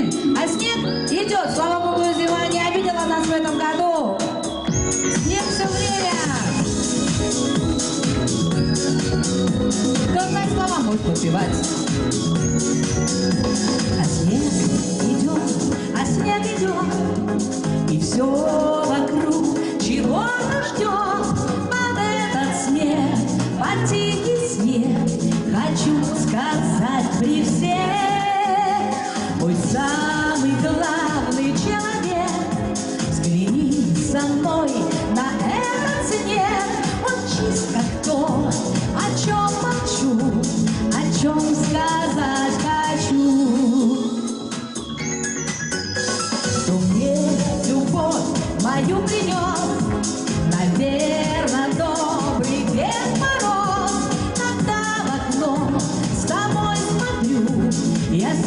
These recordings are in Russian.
Сын. А снег идет, слава Богу, зима не обидела нас в этом году. Снег все время. Кто слова может попивать? А снег идет, а снег идет, и все близко кто, о чем молчу, о чем сказать хочу. Кто любовь мою принес, наверное, добрый Дед Когда в окно с тобой смотрю, я с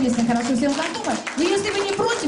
местных хорошо сел знакомы. но если вы не против...